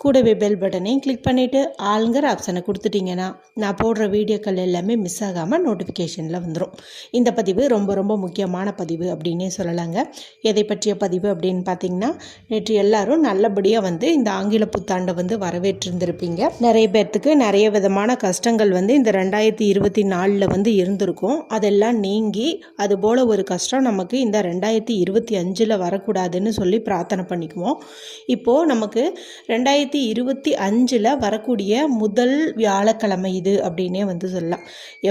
கூடவே பெல் பட்டனையும் கிளிக் பண்ணிவிட்டு ஆளுங்கிற ஆப்ஷனை கொடுத்துட்டிங்கன்னா நான் போடுற வீடியோக்கள் எல்லாமே மிஸ் ஆகாமல் நோட்டிஃபிகேஷனில் வந்துடும் இந்த பதிவு ரொம்ப ரொம்ப முக்கியமான பதிவு அப்படின்னே சொல்லலாங்க. எதை பற்றிய பதிவு அப்படின்னு பார்த்தீங்கன்னா நேற்று எல்லாரும் நல்லபடியாக வந்து இந்த ஆங்கில புத்தாண்டை வந்து வரவேற்றிருந்திருப்பீங்க. நிறைய பேர்த்துக்கு நிறைய விதமான கஷ்டங்கள் வந்து இந்த ரெண்டாயிரத்தி இருபத்தி நாலில் வந்து இருந்திருக்கும். அதெல்லாம் நீங்கி அதுபோல் ஒரு கஷ்டம் நமக்கு இந்த ரெண்டாயிரத்தி இருபத்தி அஞ்சில் வரக்கூடாதுன்னு சொல்லி பிரார்த்தனை பண்ணிக்குவோம். இப்போது நமக்கு ரெண்டாயிரத்தி இருபத்தி அஞ்சில் வரக்கூடிய முதல் வியாழக்கிழமை இது அப்படின்னே வந்து சொல்லலாம்.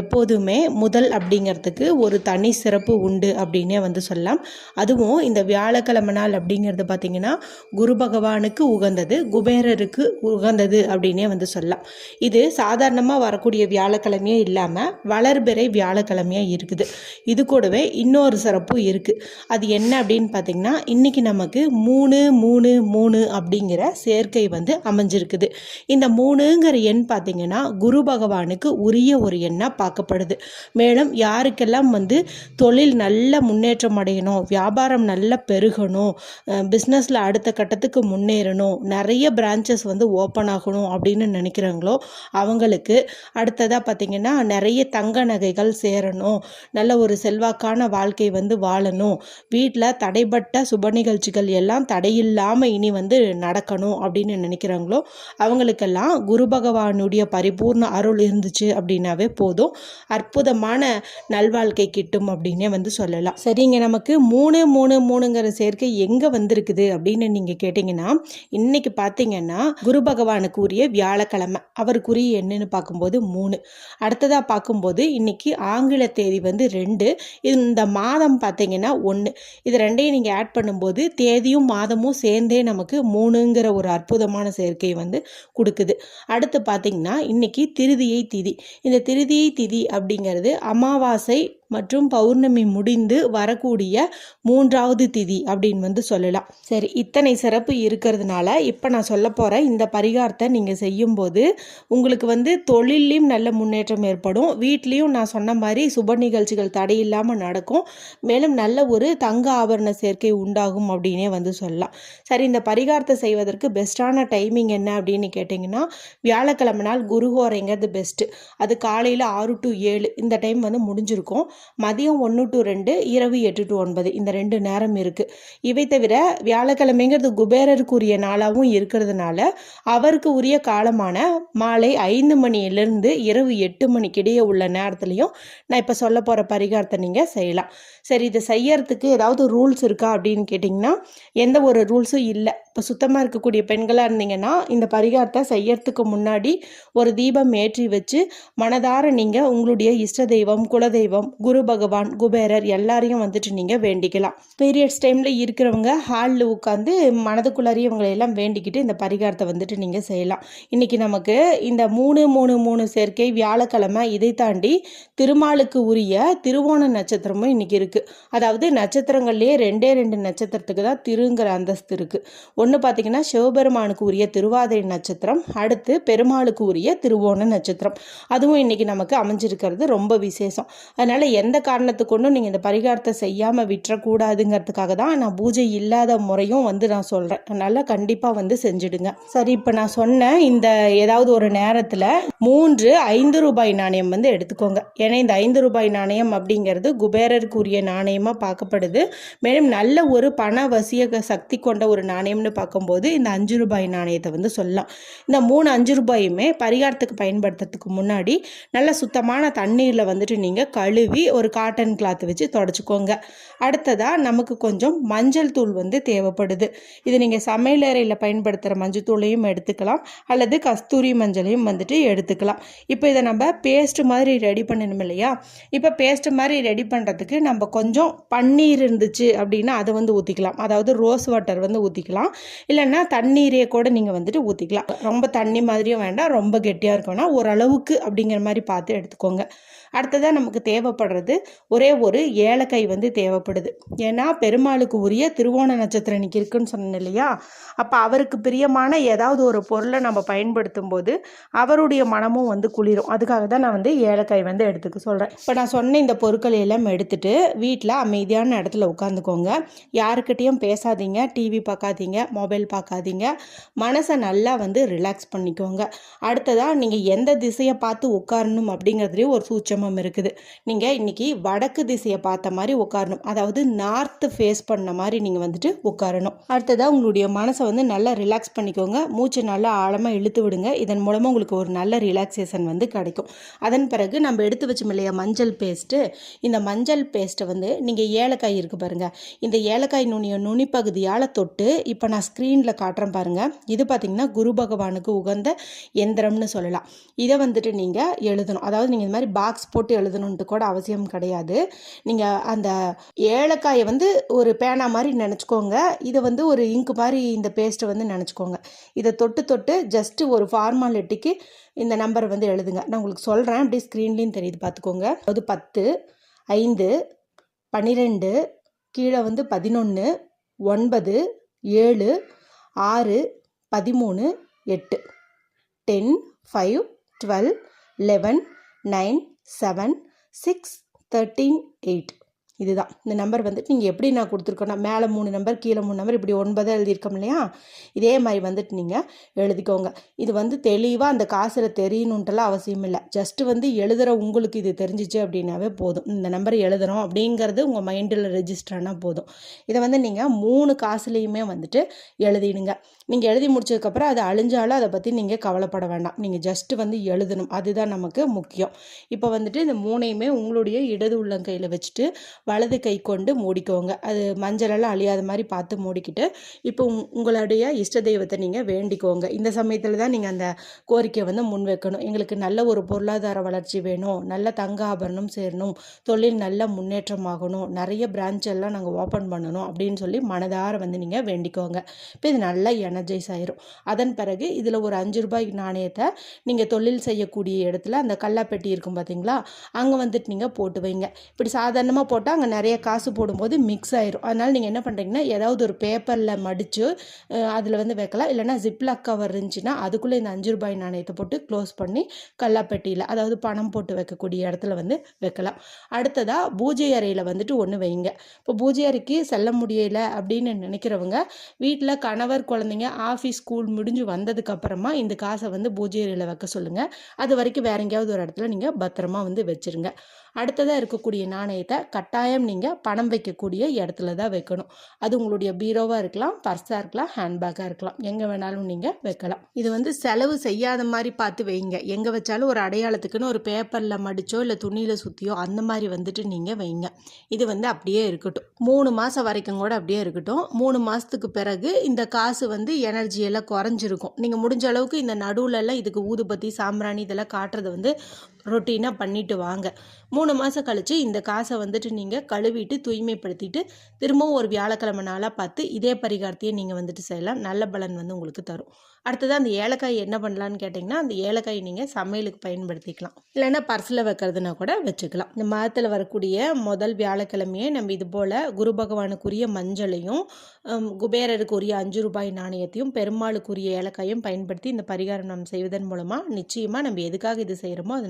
எப்போதுமே முதல் அப்படிங்கிறதுக்கு ஒரு தனி சிறப்பு உண்டு அப்படின்னே வந்து சொல்லலாம். அதுவும் இந்த வியாழக்கிழமை நாள் அப்படிங்கிறது பார்த்திங்கன்னா குரு பகவானுக்கு உகந்தது குபேரருக்கு உகந்தது அப்படின்னே வந்து சொல்லலாம். இது சாதாரணமாக வரக்கூடிய வியாழக்கிழமையே இல்லாமல் வளர்பிறை வியாழக்கிழமையாக இருக்குது. இது கூடவே இன்னொரு சிறப்பு இருக்குது அது என்ன அப்படின்னு பார்த்தீங்கன்னா இன்றைக்கி நமக்கு மூணு மூணு மூணு அப்படிங்கிற சேர்க்கை வந்து வந்து அமைஞ்சிருக்குது. இந்த மூணுங்கிற எண் பார்த்திங்கன்னா குரு பகவானுக்கு உரிய ஒரு எண்ணாக பார்க்கப்படுது. மேலும் யாருக்கெல்லாம் வந்து தொழில் நல்ல முன்னேற்றம் அடையணும் வியாபாரம் நல்லா பெருகணும் பிஸ்னஸில் அடுத்த கட்டத்துக்கு முன்னேறணும் நிறைய பிரான்ச்சஸ் வந்து ஓப்பன் ஆகணும் அப்படின்னு நினைக்கிறாங்களோ அவங்களுக்கு அடுத்ததாக பார்த்தீங்கன்னா நிறைய தங்க நகைகள் சேரணும் நல்ல ஒரு செல்வாக்கான வாழ்க்கை வந்து வாழணும் வீட்டில் தடைப்பட்ட சுப நிகழ்ச்சிகள் எல்லாம் தடையில்லாமல் இனி வந்து நடக்கணும் அப்படின்னு நினைக்கிறேன் நினைக்கிறாங்களோ அவங்களுக்கெல்லாம் குரு பகவானுடைய பரிபூர்ண அருள் இருந்துச்சு அப்படின்னாவே போதும். அற்புதமான நல்வாழ்க்கை கிட்டும் அப்படின்னே வந்து சொல்லலாம். சரிங்க நமக்கு மூணு மூணு மூணுங்கிற சேர்க்கை எங்கே வந்திருக்குது அப்படின்னு நீங்கள் கேட்டிங்கன்னா இன்னைக்கு பார்த்தீங்கன்னா குரு பகவானுக்கு உரிய வியாழக்கிழமை. அவருக்குரிய என்னன்னு பார்க்கும்போது மூணு. அடுத்ததாக பார்க்கும்போது இன்னைக்கு ஆங்கில தேதி வந்து ரெண்டு. இந்த மாதம் பார்த்தீங்கன்னா ஒன்று இது ரெண்டையும் நீங்கள் ஆட் பண்ணும்போது தேதியும் மாதமும் சேர்ந்தே நமக்கு மூணுங்கிற ஒரு அற்புதமான சேர்க்கை வந்து கொடுக்குது. அடுத்து பார்த்தீங்கன்னா இன்னைக்கு திருதியை திதி. இந்த திருதியை திதி அப்படிங்கிறது அமாவாசை மற்றும் பௌர்ணமி முடிந்து வரக்கூடிய மூன்றாவது திதி அப்படின்னு வந்து சொல்லலாம். சரி இத்தனை சிறப்பு இருக்கிறதுனால இப்போ நான் சொல்ல போகிற இந்த பரிகாரத்தை நீங்கள் செய்யும்போது உங்களுக்கு வந்து தொழிலையும் நல்ல முன்னேற்றம் ஏற்படும். வீட்லேயும் நான் சொன்ன மாதிரி சுப நிகழ்ச்சிகள் தடையில்லாமல் நடக்கும். மேலும் நல்ல ஒரு தங்க ஆபரண சேர்க்கை உண்டாகும் அப்படின்னே வந்து சொல்லலாம். சரி இந்த பரிகாரத்தை செய்வதற்கு பெஸ்ட்டான டைமிங் என்ன அப்படின்னு கேட்டிங்கன்னா வியாழக்கிழமை நாள் குருஹோரைங்கிறது பெஸ்ட்டு. அது காலையில் ஆறு டு ஏழு இந்த டைம் வந்து முடிஞ்சிருக்கும். மதியம் ஒன்று டு ரெண்டு இரவு எட்டு டு ஒன்பது. இந்த ரெண்டு நேரம் இருக்குது இவை தவிர வியாழக்கிழமைங்கிறது குபேரருக்குரிய நாளாகவும் இருக்கிறதுனால அவருக்கு உரிய காலமான மாலை ஐந்து மணியிலிருந்து இரவு எட்டு மணிக்கிடையே உள்ள நேரத்துலையும் நான் இப்போ சொல்ல போகிற பரிகாரத்தை நீங்கள் செய்யலாம். சரி இதை செய்யறதுக்கு ஏதாவது ரூல்ஸ் இருக்கா அப்படின்னு கேட்டிங்கன்னா எந்த ஒரு ரூல்ஸும் இல்லை. இப்போ சுத்தமாக இருக்கக்கூடிய பெண்களாக இருந்தீங்கன்னா இந்த பரிகாரத்தை செய்யறதுக்கு முன்னாடி ஒரு தீபம் ஏற்றி வச்சு மனதார நீங்கள் உங்களுடைய இஷ்ட தெய்வம் குலதெய்வம் குரு பகவான் குபேரர் எல்லாரையும் வந்துட்டு நீங்கள் வேண்டிக்கலாம். பீரியட்ஸ் டைமில் இருக்கிறவங்க ஹாலில் உட்காந்து மனதுக்குள்ளாரியே இவங்களையெல்லாம் வேண்டிக்கிட்டு இந்த பரிகாரத்தை வந்துட்டு நீங்கள் செய்யலாம். இன்றைக்கி நமக்கு இந்த மூணு மூணு மூணு சேர்க்கை வியாழக்கிழமை இதை தாண்டி திருமாலுக்கு உரிய திருவோண நட்சத்திரமும் இன்றைக்கி இருக்குது அதாவது நட்சத்திரங்கள்லேயே ரெண்டே ரெண்டு நட்சத்திரத்துக்கு தான் திருங்கிற அந்தஸ்து இருக்குது ஒன்று பார்த்தீங்கன்னா சிவபெருமானுக்கு உரிய திருவாதிரை நட்சத்திரம் அடுத்து பெருமாளுக்கு உரிய திருவோண நட்சத்திரம். அதுவும் இன்றைக்கி நமக்கு அமைஞ்சிருக்கிறது ரொம்ப விசேஷம். அதனால் எந்த காரணத்துக்கு கொண்டும் நீங்கள் இந்த பரிகாரத்தை செய்யாமல் விட்டுறக்கூடாதுங்கிறதுக்காக தான் நான் பூஜை இல்லாத முறையும் வந்து நான் சொல்கிறேன் அதனால் கண்டிப்பாக வந்து செஞ்சுடுங்க. சரி இப்போ நான் சொன்ன இந்த ஏதாவது ஒரு நேரத்தில் மூன்று ஐந்து ரூபாய் நாணயம் வந்து எடுத்துக்கோங்க. ஏன்னா இந்த ஐந்து ரூபாய் நாணயம் அப்படிங்கிறது குபேரருக்குரிய நாணயமாக பார்க்கப்படுது. மேலும் நல்ல ஒரு பண வசிய சக்தி கொண்ட ஒரு நாணயம்னு பார்க்கும்போது இந்த அஞ்சு ரூபாய் நாணயத்தை வந்து சொல்லலாம். இந்த மூணு அஞ்சு ரூபாயுமே பரிகாரத்துக்கு பயன்படுத்துறதுக்கு முன்னாடி நல்ல சுத்தமான தண்ணீரில் வந்துட்டு நீங்கள் கழுவி ஒரு காட்டன் கிளாத் வச்சு தொடச்சிக்கோங்க. அடுத்ததாக நமக்கு கொஞ்சம் மஞ்சள் தூள் வந்து தேவைப்படுது. இது நீங்கள் சமையலறையில் பயன்படுத்துகிற மஞ்சள் தூளையும் எடுத்துக்கலாம். அல்லது கஸ்தூரி மஞ்சளையும் வந்துட்டு எடுத்துக்கலாம். இப்போ இதை நம்ம பேஸ்ட் மாதிரி ரெடி பண்ணணும் இல்லையா? இப்போ பேஸ்ட் மாதிரி ரெடி பண்ணுறதுக்கு நம்ம கொஞ்சம் பன்னீர் இருந்துச்சு அப்படின்னா அதை வந்து ஊற்றிக்கலாம் அதாவது ரோஸ் வாட்டர் வந்து ஊற்றிக்கலாம் இல்லைன்னா தண்ணீரே கூட நீங்கள் வந்துட்டு ஊற்றிக்கலாம் ரொம்ப தண்ணி மாதிரியும் வேண்டாம். ரொம்ப கெட்டியாக இருக்கும்னா ஓரளவுக்கு அப்படிங்கிற மாதிரி பார்த்து எடுத்துக்கோங்க. அடுத்ததாக நமக்கு தேவைப்படுற தேவைப்படுறது ஒரே ஒரு ஏலக்காய் வந்து தேவைப்படுது. ஏன்னா பெருமாளுக்கு உரிய திருவோண நட்சத்திரம் இன்னைக்கு இருக்குன்னு சொன்னேன் இல்லையா? அப்போ அவருக்கு பிரியமான ஏதாவது ஒரு பொருளை நம்ம பயன்படுத்தும் போது அவருடைய மனமும் வந்து குளிரும். அதுக்காக தான் நான் வந்து ஏலக்காய் வந்து எடுத்துக்க சொல்கிறேன் இப்போ நான் சொன்ன இந்த பொருட்களை எல்லாம் எடுத்துட்டு வீட்டில் அமைதியான இடத்துல உட்காந்துக்கோங்க. யாருக்கிட்டேயும் பேசாதீங்க டிவி பார்க்காதீங்க மொபைல் பார்க்காதீங்க. மனசை நல்லா வந்து ரிலாக்ஸ் பண்ணிக்கோங்க. அடுத்ததாக நீங்கள் எந்த திசையை பார்த்து உட்காரணும் அப்படிங்கிறதுலேயும் ஒரு சூட்சமம் இருக்குது. நீங்கள் இன்னைக்கு வடக்கு திசையை பார்த்த மாதிரி உட்காரணும். அதாவது நார்த்து ஃபேஸ் பண்ண மாதிரி நீங்கள் வந்துட்டு உட்காரணும். அடுத்ததாக உங்களுடைய மனசை வந்து நல்லா ரிலாக்ஸ் பண்ணிக்கோங்க. மூச்சு நல்லா ஆழமாக இழுத்து விடுங்க. இதன் மூலமாக உங்களுக்கு ஒரு நல்ல ரிலாக்ஸேஷன் வந்து கிடைக்கும். அதன் பிறகு நம்ம எடுத்து வச்சோம் இல்லையா மஞ்சள் பேஸ்ட்டு இந்த மஞ்சள் பேஸ்ட்டை வந்து நீங்கள் ஏலக்காய் இருக்குது பாருங்கள் இந்த ஏலக்காய் நுனிய நுனி பகுதியால் தொட்டு இப்போ நான் ஸ்க்ரீனில் காட்டுறேன் பாருங்கள் இது பார்த்திங்கன்னா குரு பகவானுக்கு உகந்த எந்திரம்னு சொல்லலாம். இதை வந்துட்டு நீங்கள் எழுதணும். அதாவது நீங்கள் இந்த மாதிரி பாக்ஸ் போட்டு எழுதணுன்ட்டு கூட அவசியம் கிடையாது. நீங்கள் அந்த ஏலக்காயை வந்து ஒரு பேனா மாதிரி நினச்சிக்கோங்க. இதை வந்து ஒரு இங்கு மாதிரி இந்த பேஸ்ட்டை வந்து நினச்சிக்கோங்க. இதை தொட்டு தொட்டு ஜஸ்ட்டு ஒரு ஃபார்மாலிட்டிக்கு இந்த நம்பரை வந்து எழுதுங்க. நான் உங்களுக்கு சொல்கிறேன் அப்படியே ஸ்க்ரீன்லேயும் தெரியுது. பார்த்துக்கோங்க அது பத்து ஐந்து பன்னிரெண்டு கீழே வந்து பதினொன்று ஒன்பது ஏழு ஆறு பதிமூணு எட்டு. Ten five twelve eleven nine seven six 13 8 இதுதான். இந்த நம்பர் வந்துட்டு நீங்கள் எப்படி நான் கொடுத்துருக்கோன்னா மேலே மூணு நம்பர் கீழே மூணு நம்பர் இப்படி ஒன்பதாக எழுதியிருக்கோம் இல்லையா? இதே மாதிரி வந்துட்டு நீங்கள் எழுதிக்கோங்க. இது வந்து தெளிவாக அந்த காசில் தெரியணுன்ட்டுலாம் அவசியம் இல்லை. ஜஸ்ட்டு வந்து எழுதுகிற உங்களுக்கு இது தெரிஞ்சிச்சு அப்படின்னாவே போதும். இந்த நம்பர் எழுதுகிறோம் அப்படிங்கிறது உங்கள் மைண்டில் ரெஜிஸ்டர் ஆனால் போதும். இதை வந்து நீங்கள் மூணு காசுலேயுமே வந்துட்டு எழுதிடுங்க. நீங்கள் எழுதி முடிச்சதுக்கப்புறம் அது அழிஞ்சாலும் அதை பற்றி நீங்கள் கவலைப்பட வேண்டாம். நீங்கள் ஜஸ்ட்டு வந்து எழுதணும். அதுதான் நமக்கு முக்கியம். இப்போ வந்துட்டு இந்த மூணையுமே உங்களுடைய இடது உள்ளங்கையில் வச்சுட்டு வலது கை கொண்டு மூடிக்கோங்க. அது மஞ்சளெல்லாம் அழியாத மாதிரி பார்த்து மூடிக்கிட்டு இப்போ உங்களுடைய இஷ்ட தெய்வத்தை நீங்கள் வேண்டிக்கோங்க. இந்த சமயத்தில் தான் நீங்கள் அந்த கோரிக்கையை வந்து முன் வைக்கணும் எங்களுக்கு நல்ல ஒரு பொருளாதார வளர்ச்சி வேணும். நல்ல தங்க ஆபரணம் சேரணும். தொழில் நல்ல முன்னேற்றமாகணும். நிறைய பிரான்ச் எல்லாம் நாங்கள் ஓப்பன் பண்ணணும் அப்படின்னு சொல்லி மனதார வந்து நீங்கள் வேண்டிக்கோங்க. இப்போ இது நல்லா எனர்ஜைஸ் ஆயிரும். அதன் பிறகு இதில் ஒரு அஞ்சு ரூபாய் நாணயத்தை நீங்கள் தொழில் செய்யக்கூடிய இடத்துல அந்த கல்லாப்பெட்டி இருக்கும் பார்த்தீங்களா அங்கே வந்துட்டு நீங்கள் போட்டு வைங்க. இப்படி சாதாரணமாக போட்டால் அங்கே நிறைய காசு போடும்போது மிக்ஸ் ஆயிரும். அதனால் நீங்கள் என்ன பண்ணுறீங்கன்னா ஏதாவது ஒரு பேப்பரில் மடித்து அதில் வந்து வைக்கலாம். இல்லைனா ஜிப்லாக் கவர் இருந்துச்சுன்னா அதுக்குள்ளே இந்த அஞ்சு ரூபாய் நாணயத்தை போட்டு க்ளோஸ் பண்ணி கல்லாப்பெட்டியில் அதாவது பணம் போட்டு வைக்கக்கூடிய இடத்துல வந்து வைக்கலாம். அடுத்ததாக பூஜை அறையில் வந்துட்டு ஒன்று வைங்க. இப்போ பூஜை அறைக்கு செல்ல முடியலை அப்படின்னு நினைக்கிறவங்க வீட்டில் கணவர் குழந்தைங்க ஆஃபீஸ் ஸ்கூல் முடிஞ்சு வந்ததுக்கப்புறமா இந்த காசை வந்து பூஜை அறையில் வைக்க சொல்லுங்கள் அது வரைக்கும் வேற எங்கேயாவது ஒரு இடத்துல நீங்கள் பத்திரமா வந்து வச்சுருங்க. அடுத்ததாக இருக்கக்கூடிய நாணயத்தை கட்டாயம் நீங்கள் பணம் வைக்கக்கூடிய இடத்துல தான் வைக்கணும். அது உங்களுடைய பீரோவாக இருக்கலாம் பர்ஸாக இருக்கலாம் ஹேண்ட்பேக்காக இருக்கலாம். எங்கே வேணாலும் நீங்கள் வைக்கலாம். இது வந்து செலவு செய்யாத மாதிரி பார்த்து வைங்க. எங்கே வச்சாலும் ஒரு அடையாளத்துக்குன்னு ஒரு பேப்பரில் மடிச்சோ இல்லை துணியில் சுற்றியோ அந்த மாதிரி வந்துட்டு நீங்கள் வைங்க. இது வந்து அப்படியே இருக்கட்டும். மூணு மாதம் வரைக்கும் கூட அப்படியே இருக்கட்டும். மூணு மாதத்துக்கு பிறகு இந்த காசு வந்து எனர்ஜி எல்லாம் குறைஞ்சிருக்கும். நீங்கள் முடிஞ்ச அளவுக்கு இந்த நடுவுலலாம் இதுக்கு ஊதுபத்தி சாம்பிராணி இதெல்லாம் காட்டுறதை வந்து ரொட்டீனாக பண்ணிட்டு வாங்க. மூணு மாதம் கழித்து இந்த காசை வந்துட்டு நீங்கள் கழுவிட்டு தூய்மைப்படுத்திட்டு திரும்பவும் ஒரு வியாழக்கிழமை நாளாக பார்த்து இதே பரிகாரத்தையே நீங்கள் வந்துட்டு செய்யலாம். நல்ல பலன் வந்து உங்களுக்கு தரும். அடுத்ததாக அந்த ஏலக்காய் என்ன பண்ணலான்னு கேட்டிங்கன்னா அந்த ஏலக்காய் நீங்கள் சமையலுக்கு பயன்படுத்திக்கலாம். இல்லைன்னா பர்ஸில் வைக்கிறதுனா கூட வச்சுக்கலாம். இந்த மாதத்தில் வரக்கூடிய முதல் வியாழக்கிழமையே நம்ம இது போல் குரு பகவானுக்குரிய மஞ்சளையும் குபேரருக்குரிய அஞ்சு ரூபாய் நாணயத்தையும் பெருமாளுக்குரிய ஏலக்காயும் பயன்படுத்தி இந்த பரிகாரம் நம்ம செய்வதன் மூலமாக நிச்சயமாக நம்ம எதுக்காக இது செய்கிறோமோ அது